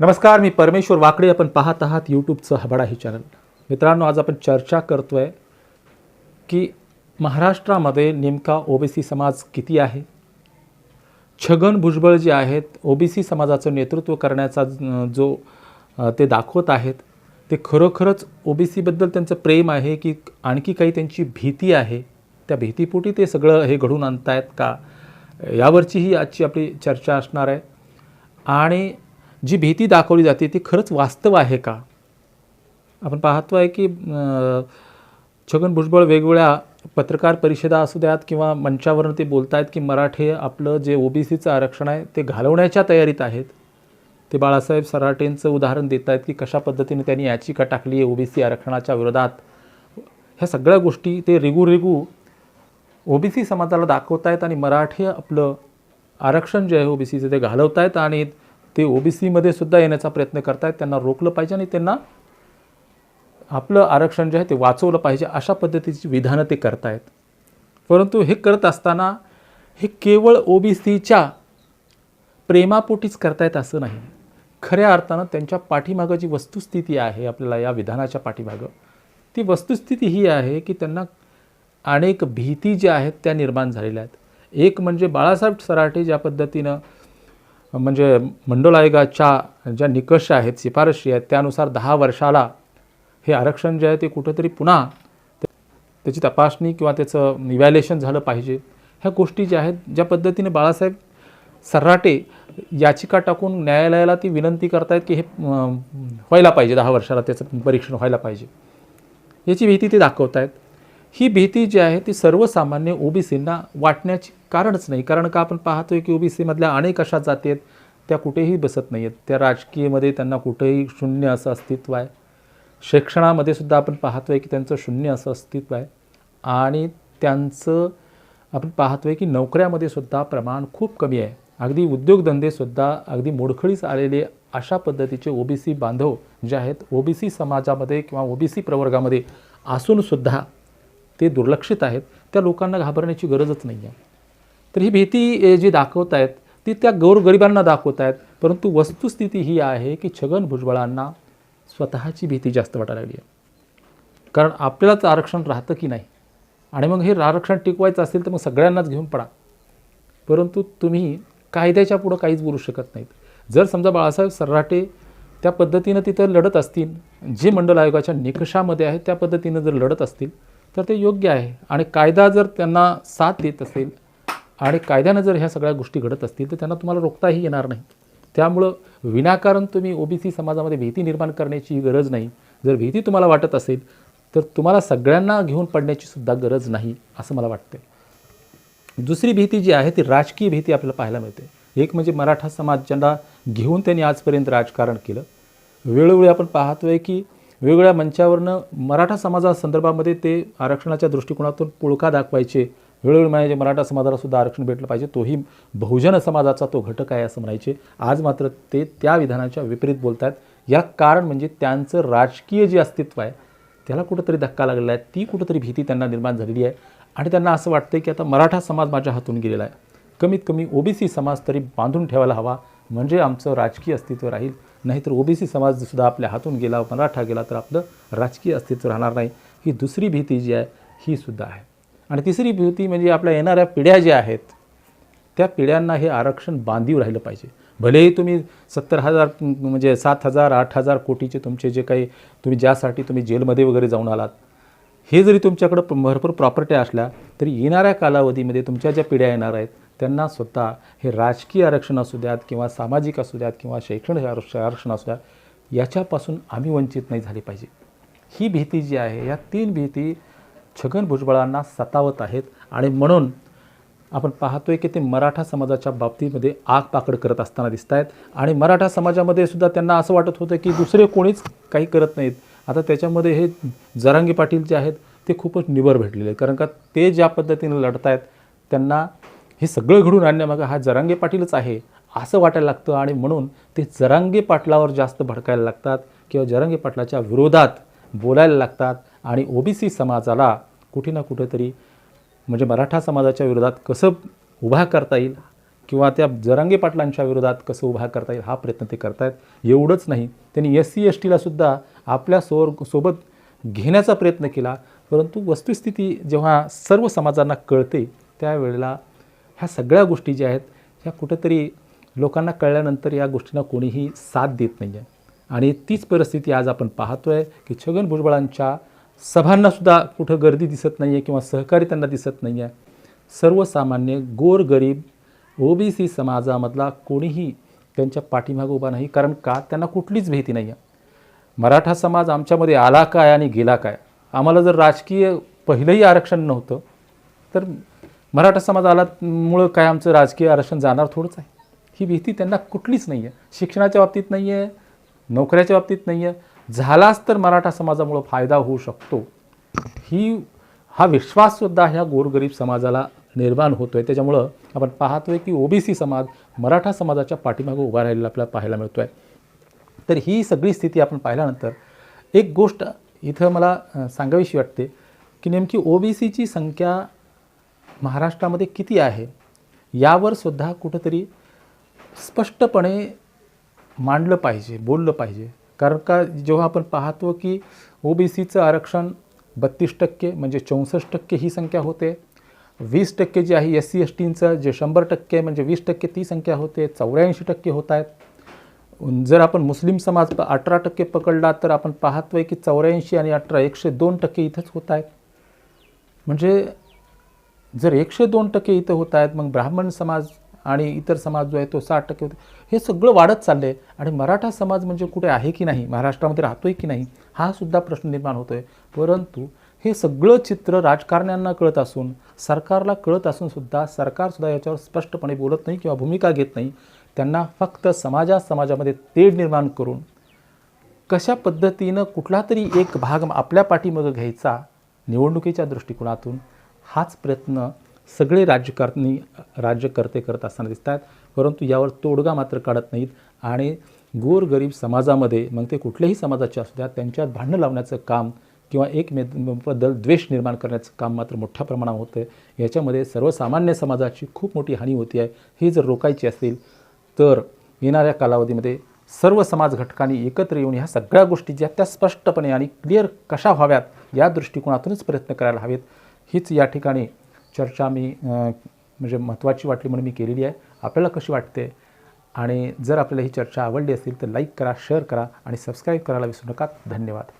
नमस्कार मी परमेश्वर वाकडे. आपण पाहत आहात यूट्यूबचं हबडा ही चॅनल. मित्रांनो आज आपण चर्चा करतो आहे की महाराष्ट्रामध्ये नेमका ओबीसी समाज किती आहे? छगन भुजबळ जे आहेत ओबीसी समाजाचं नेतृत्व करण्याचा जो ते दाखवत आहेत ते खरोखरच ओबीसीबद्दल त्यांचं प्रेम आहे की आणखी काही त्यांची भीती आहे? त्या भीतीपोटी ते सगळं हे घडून आणतायत का? यावरची ही आजची आपली चर्चा असणार आहे. आणि जी भीती दाखवली जाते ती खरंच वास्तव आहे का? आपण पाहतो आहे की छगन भुजबळ वेगवेगळ्या पत्रकार परिषदा असू द्यात किंवा मंचावरून ते बोलत आहेत की मराठे आपलं जे ओबीसीचं आरक्षण आहे ते घालवण्याच्या तयारीत आहेत. ते बाळासाहेब सराटेंचं उदाहरण देत आहेत की कशा पद्धतीने त्यांनी याचिका टाकली आहे ओबीसी आरक्षणाच्या विरोधात. ह्या सगळ्या गोष्टी ते रिगू रिगू ओबीसी समाजाला दाखवत आहेत आणि मराठी आपलं आरक्षण जे आहे ओबीसीचं ते घालवत आहेत आणि ते ओबीसीमध्ये सुद्धा येण्याचा प्रयत्न करतायत त्यांना रोखलं पाहिजे आणि त्यांना आपलं आरक्षण जे आहे ते वाचवलं पाहिजे अशा पद्धतीची विधानं ते करतायत. परंतु हे करत असताना हे केवळ ओबीसीच्या प्रेमापोटीच करतायत असं नाही. खऱ्या अर्थानं त्यांच्या पाठीमागं जी वस्तुस्थिती आहे आपल्याला या विधानाच्या पाठीमागं ती वस्तुस्थिती ही आहे की त्यांना अनेक भीती ज्या आहेत त्या निर्माण झालेल्या आहेत. एक म्हणजे बाळासाहेब सराठे ज्या पद्धतीनं म्हणजे मंडल आयोगाच्या ज्या निकष आहेत शिफारशी आहेत त्यानुसार दहा वर्षाला हे आरक्षण जे आहे ते कुठंतरी पुन्हा त्याची तपासणी किंवा त्याचं इव्हॅल्युएशन झालं पाहिजे. ह्या गोष्टी ज्या आहेत ज्या पद्धतीने बाळासाहेब सर्राटे याचिका टाकून न्यायालयाला ती विनंती करतायत की हे व्हायला पाहिजे दहा वर्षाला त्याचं परीक्षण व्हायला पाहिजे. याची भीती ते दाखवत आहेत ही भीती जी आहे ती सर्वसामान्य ओबीसींना वाटण्याची कारणच नाही. कारण का आपण पाहतोय की ओबीसीमधल्या अनेक अशा जाती आहेत त्या कुठेही बसत नाही आहेत. त्या राजकीयमध्ये त्यांना कुठेही शून्य असं अस्तित्व आहे. शिक्षणामध्ये सुद्धा आपण पाहतोय की त्यांचं शून्य असं अस्तित्व आहे. आणि त्यांचं आपण पाहतोय की नोकऱ्यामध्ये सुद्धा प्रमाण खूप कमी आहे. अगदी उद्योगधंदेसुद्धा अगदी मोडखळीस आलेले अशा पद्धतीचे ओबीसी बांधव जे आहेत ओबीसी समाजामध्ये किंवा ओबीसी प्रवर्गामध्ये असूनसुद्धा ते दुर्लक्षित आहेत त्या लोकांना घाबरण्याची गरजच नाही आहे तर ही भीती जी दाखवत आहेत ती त्या गोरगरिबांना दाखवत आहेत परंतु वस्तुस्थिती ही आहे की छगन भुजबळांना स्वतःची भीती जास्त वाटायला लागली आहे. कारण आपल्यालाच आरक्षण राहतं की नाही? आणि मग हे आरक्षण टिकवायचं असेल तर मग सगळ्यांनाच घेऊन पडा. परंतु तुम्ही कायद्याच्या पुढं काहीच बोलू शकत नाहीत. जर समजा बाळासाहेब सर्राटे त्या पद्धतीनं तिथं लढत असतील जे मंडल आयोगाच्या निकषामध्ये आहे त्या पद्धतीनं जर लढत असतील तर ते योग्य आहे. आणि कायदा जर त्यांना साथ देत असेल आणि कायद्यानं जर ह्या सगळ्या गोष्टी घडत असतील तर त्यांना तुम्हाला रोखताही येणार नाही. त्यामुळं विनाकारण तुम्ही ओबीसी समाजामध्ये भीती निर्माण करण्याची गरज नाही. जर भीती तुम्हाला वाटत असेल तर तुम्हाला सगळ्यांना घेऊन पडण्याची सुद्धा गरज नाही असं मला वाटतं दुसरी भीती जी आहे ती राजकीय भीती आपल्याला पाहायला मिळते. एक म्हणजे मराठा समाज ज्यांना घेऊन त्यांनी आजपर्यंत राजकारण केलं. वेळोवेळी आपण पाहतोय की वेगवेगळ्या मंचावरनं मराठा समाजासंदर्भामध्ये ते आरक्षणाच्या दृष्टिकोनातून पुळका दाखवायचे वेळोवेळी म्हणायचे मराठा समाजाला सुद्धा आरक्षण भेटलं पाहिजे तोही बहुजन समाजाचा तो घटक आहे असं म्हणायचे. आज मात्र ते त्या विधानाच्या विपरीत बोलत आहेत या कारण म्हणजे त्यांचं राजकीय जे अस्तित्व आहे त्याला कुठंतरी धक्का लागलेला आहे. ती कुठंतरी भीती त्यांना निर्माण झालेली आहे. आणि त्यांना असं वाटतं की आता मराठा समाज माझ्या हातून गेलेला आहे. कमीत कमी ओबीसी समाज तरी बांधून ठेवायला हवा. म्हणजे आमचं राजकीय अस्तित्व राहील. नाहीतर ओबीसी समाज सुद्धा आपल्या हातून गेला मराठा गेला तर आपलं राजकीय अस्तित्व राहणार नाही. ही दुसरी भीती जी आहे ही सुद्धा आहे. आणि तिसरी भीती म्हणजे आपल्या येणाऱ्या पिढ्या ज्या आहेत त्या पिढ्यांना हे आरक्षण बांधीव राहिलं पाहिजे. भलेही तुम्ही सत्तर हजार म्हणजे सात हजार आठ हजार कोटीचे तुमचे जे काही तुम्ही ज्यासाठी तुम्ही जेलमध्ये वगैरे जाऊन आलात हे जरी तुमच्याकडं भरपूर प्रॉपर्टी असल्या तरी येणाऱ्या कालावधीमध्ये तुमच्या ज्या पिढ्या येणार आहेत त्यांना स्वतः हे राजकीय आरक्षण असू द्यात किंवा सामाजिक असू द्यात किंवा शैक्षणिक आरक्ष- आरक्षण असू द्यात याच्यापासून आम्ही वंचित नाही झाली पाहिजे. ही भीती जी आहे या तीन भीती छगन भुजबळांना सतावत आहेत आणि म्हणून आपण पाहतोय की ते मराठा समाजाच्या बाबतीमध्ये आग पाकड करत असताना दिसत आहेत आणि मराठा समाजामध्ये सुद्धा त्यांना असं वाटत होतं की दुसरे कोणीच काही करत नाहीत. आता त्याच्यामध्ये हे जरांगी पाटील जे आहेत ते खूपच निबर भेटलेले आहेत. कारण का ते ज्या पद्धतीने लढत आहेत त्यांना हे सगळं घडून आणण्यामागं हा जरांगे पाटीलच आहे असं वाटायला लागतं आणि म्हणून ते जरांगे पाटलावर जास्त भडकायला लागतात किंवा जरांगे पाटलाच्या विरोधात बोलायला लागतात आणि ओबीसी समाजाला कुठे ना कुठेतरी म्हणजे मराठा समाजाच्या विरोधात कसं उभा करता येईल किंवा त्या जरांगे पाटलांच्या विरोधात कसं उभा करता येईल हा प्रयत्न ते करतायत एवढंच नाही. त्यांनी एस सी एस टीलासुद्धा आपल्या सोर सोबत घेण्याचा प्रयत्न केला परंतु वस्तुस्थिती जेव्हा सर्व समाजांना कळते त्यावेळेला ह्या सगळ्या गोष्टी ज्या आहेत ह्या कुठंतरी लोकांना कळल्यानंतर या गोष्टींना कोणीही साथ देत नाही आहे आणि तीच परिस्थिती आज आपण पाहतोय की छगन भुजबळांच्या सभांनासुद्धा कुठं गर्दी दिसत नाही आहे किंवा सहकारी त्यांना दिसत नाही आहे सर्वसामान्य गोरगरीब ओ बी सी समाजामधला कोणीही त्यांच्या पाठीमागं उभा नाही कारण का? त्यांना कुठलीच भीती नाही आहे मराठा समाज आमच्यामध्ये आला काय आणि गेला काय? आम्हाला जर राजकीय पहिलंही आरक्षण नव्हतं तर मराठा समाजाला मुळं काय आमचं राजकीय आरक्षण जाणार थोडंच आहे. ही भीती त्यांना कुठलीच नाही आहे शिक्षणाच्या बाबतीत नाही आहे नोकऱ्याच्या बाबतीत नाही आहे झालाच तर मराठा समाजामुळं फायदा होऊ शकतो. ही हा विश्वाससुद्धा ह्या गोरगरीब समाजाला निर्माण होतो आहे त्याच्यामुळं आपण पाहतोय की ओबीसी समाज मराठा समाजाच्या पाठीमागं उभा राहिलेला आपल्याला पाहायला मिळतो आहे तर ही सगळी स्थिती आपण पाहिल्यानंतर एक गोष्ट इथं मला सांगावीशी वाटते की नेमकी ओबीसीची संख्या महाराष्ट्रामध्ये किती आहे यावर सुद्धा कुठंतरी स्पष्टपणे मांडलं पाहिजे बोललं पाहिजे. कारण का जेव्हा आपण पाहतो की ओबीसीचं आरक्षण बत्तीस टक्के म्हणजे चौसष्ट टक्के ही संख्या होते वीस टक्के जे आहे एस सी एस टींचं जे शंभर टक्के म्हणजे वीस टक्के ती संख्या होते चौऱ्याऐंशी टक्के होत आहेत. जर आपण मुस्लिम समाज अठरा टक्के पकडला तर आपण पाहतोय की चौऱ्याऐंशी आणि अठरा एकशे दोन टक्के इथंच होत आहेत. म्हणजे जर एकशे दोन टक्के इथं होत आहेत मग ब्राह्मण समाज आणि इतर समाज जो आहे तो साठ टक्के होते हे सगळं वाढत चाललं आहे आणि मराठा समाज म्हणजे कुठे आहे की नाही महाराष्ट्रामध्ये राहतो आहे की नाही हा सुद्धा प्रश्न निर्माण होतो आहे परंतु हे सगळं चित्र राजकारण्यांना कळत असून सरकारला कळत असून सुद्धा सरकारसुद्धा याच्यावर स्पष्टपणे बोलत नाही किंवा भूमिका घेत नाही. त्यांना फक्त समाजा समाजामध्ये तेढ निर्माण करून कशा पद्धतीनं कुठला तरी एक भाग आपल्या पाठीमागं घ्यायचा निवडणुकीच्या दृष्टिकोनातून हाच प्रयत्न सगळे राजकारणी राज्यकर्ते करत असताना दिसत आहेत परंतु यावर तोडगा मात्र काढत नाहीत. आणि गोरगरीब समाजामध्ये मग ते कुठल्याही समाजाचे असू द्या त्यांच्यात भांडणं लावण्याचं काम किंवा एकमेकांबद्दल द्वेष निर्माण करण्याचं काम मात्र मोठ्या प्रमाणावर होतं आहे. याच्यामध्ये सर्वसामान्य समाजाची खूप मोठी हानी होती आहे. ही जर रोखायची असेल तर येणाऱ्या कालावधीमध्ये सर्व समाज घटकांनी एकत्र येऊन ह्या सगळ्या गोष्टी ज्या त्या स्पष्टपणे आणि क्लिअर कशा व्हाव्यात या दृष्टिकोनातूनच प्रयत्न करायला हवेत. हीच या ठिकाणी चर्चा मी म्हणजे महत्त्वाची वाटली म्हणून मी केलेली आहे. आपल्याला कशी वाटते? आणि जर आपल्याला ही चर्चा आवडली असेल तर लाईक करा शेअर करा आणि सबस्क्राईब करायला विसरू नका. धन्यवाद.